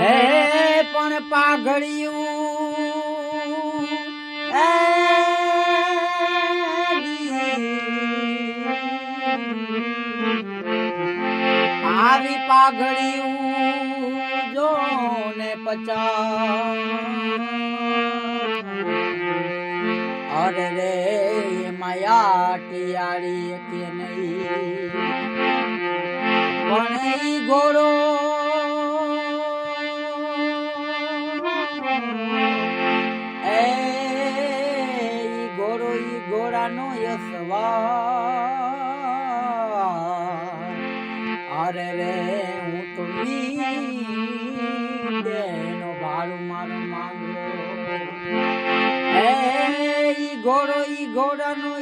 હે પણ પાઘડિયું આવી પાઘડિયું જો ને પચા અરે રે માયા ટિયાળી કે નહીં? પણ ઈ ઘોડો એ ઈ ઘોડો ઈ ઘોડાનો યસવાર અરે રે હું તો બેનો ભાડું મારું માંગલો એ ઈ ઘોડો ઈ ઘોડાનો